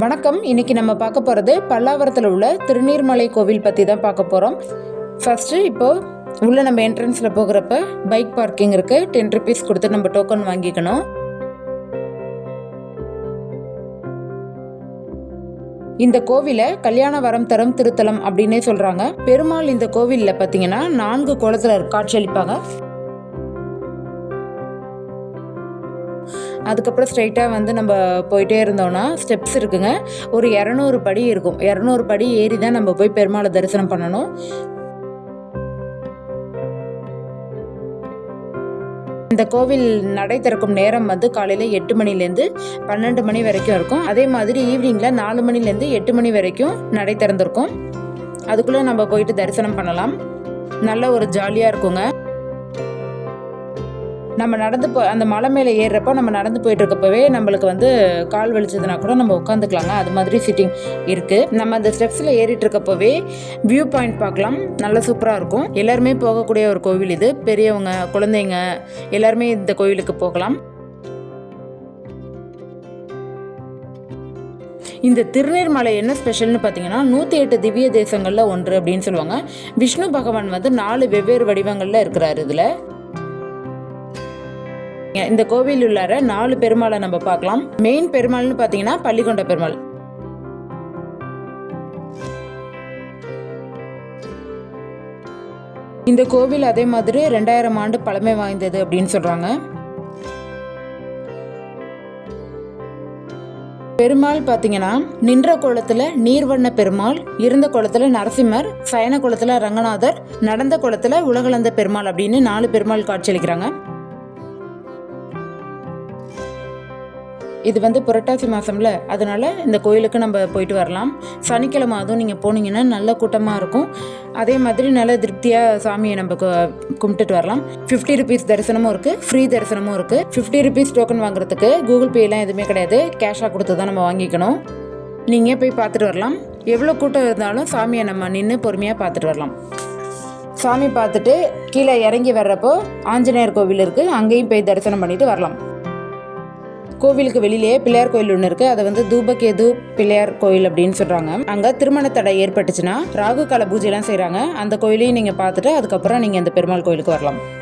வணக்கம். இன்னைக்கு நம்ம பார்க்க போகிறது பல்லாவரத்தில் உள்ள திருநீர்மலை கோவில் பற்றி தான் பார்க்க போகிறோம் ஃபஸ்ட்டு இப்போ உள்ள நம்ம என்ட்ரன்ஸில் போகிறப்ப பைக் பார்க்கிங் இருக்குது டென் ருபீஸ் கொடுத்து நம்ம டோக்கன் வாங்கிக்கணும். இந்த கோவிலை கல்யாண வரம் தரும் திருத்தலம் அப்படின்னே சொல்கிறாங்க பெருமாள் இந்த கோவிலில் பார்த்தீங்கன்னா நான்கு குளத்தில் காட்சியளிப்பாங்க அதுக்கப்புறம் ஸ்ட்ரைட்டாக வந்து நம்ம போயிட்டே இருந்தோம்னா ஸ்டெப்ஸ் இருக்குங்க. ஒரு இரநூறு படி இருக்கும். இரநூறு படி ஏறி தான் நம்ம போய் பெருமாளை தரிசனம் பண்ணணும். இந்த கோவில் நடை திறக்கும் நேரம் வந்து காலையில் எட்டு மணிலேருந்து பன்னெண்டு மணி வரைக்கும் இருக்கும். அதே மாதிரி ஈவினிங்கில் நாலு மணிலேருந்து எட்டு மணி வரைக்கும் நடை திறந்திருக்கும். அதுக்குள்ளே நம்ம போயிட்டு தரிசனம் பண்ணலாம். நல்ல ஒரு ஜாலியாக இருக்குங்க. நம்ம நடந்து போ அந்த மலை மேலே ஏறுறப்போ நம்ம நடந்து போயிட்டு இருக்கப்பவே நம்மளுக்கு வந்து கால் வலிச்சதுனா கூட நம்ம உட்காந்துக்கலாங்க. அது மாதிரி சிட்டிங் இருக்குது நம்ம அந்த ஸ்டெப்ஸில் ஏறிட்டு இருக்கப்பவே வியூ பாயிண்ட் பார்க்கலாம். நல்ல சூப்பராக இருக்கும். எல்லாருமே போகக்கூடிய ஒரு கோவில் இது. பெரியவங்க குழந்தைங்க எல்லாருமே இந்த கோவிலுக்கு போகலாம். இந்த திருநீர்மலை என்ன ஸ்பெஷல்னு பார்த்தீங்கன்னா நூற்றி எட்டு திவ்ய தேசங்களில் ஒன்று அப்படின்னு சொல்லுவாங்க. விஷ்ணு பகவான் வந்து நாலு வெவ்வேறு வடிவங்களில் இருக்கிறார் இதில். இந்த கோவில் உள்ளார நாலு பெருமாளை நம்ம பார்க்கலாம். மெயின் பெருமாள்னு பார்த்தீங்கன்னா பள்ளிக்கொண்ட பெருமாள். இந்த கோவில் அதே மாதிரி ரெண்டாயிரம் ஆண்டு பழமை வாய்ந்தது அப்படின்னு சொல்றாங்க. பெருமாள் பார்த்தீங்கன்னா நின்ற குளத்துல நீர்வண்ண பெருமாள் இருந்த குளத்துல நரசிம்மர் சயன குளத்துல ரங்கநாதர் நடந்த குளத்துல உலகளந்த பெருமாள் அப்படின்னு நாலு பெருமாள் காட்சியளிக்கிறாங்க இது வந்து புரட்டாசி மாதம்ல அதனால இந்த கோயிலுக்கு நம்ம போயிட்டு வரலாம். சனிக்கிழமை அதுவும் நீங்கள் போனீங்கன்னா நல்ல கூட்டமாக இருக்கும். அதே மாதிரி நல்ல திருப்தியாக சாமியை நம்ம கும்பிட்டுட்டு வரலாம். ஃபிஃப்டி ருபீஸ் தரிசனமும் இருக்குது ஃப்ரீ தரிசனமும் இருக்குது ஃபிஃப்டி ருபீஸ் டோக்கன் வாங்குறதுக்கு கூகுள் பேலாம் எதுவுமே கிடையாது. கேஷாக கொடுத்து தான் நம்ம வாங்கிக்கணும். நீங்கள் போய் பார்த்துட்டு வரலாம். எவ்வளோ கூட்டம் இருந்தாலும் சாமியை நம்ம நின்று பொறுமையாக பார்த்துட்டு வரலாம். சாமி பார்த்துட்டு கீழே இறங்கி வர்றப்போ ஆஞ்சநேயர் கோவில் இருக்குது அங்கேயும் போய் தரிசனம் பண்ணிட்டு வரலாம். கோவிலுக்கு வெளியிலே பிள்ளையார் கோயில் ஒன்று இருக்கு. அதை வந்து தூபகேது பிள்ளையார் கோயில் அப்படின்னு சொல்றாங்க. அங்க திருமண தடை ஏற்பட்டுச்சுன்னா ராகு கால பூஜைலாம் செய்றாங்க. அந்த கோயிலையும் நீங்க பார்த்துட்டு அதுக்கப்புறம் நீங்க இந்த பெருமாள் கோயிலுக்கு வரலாம்.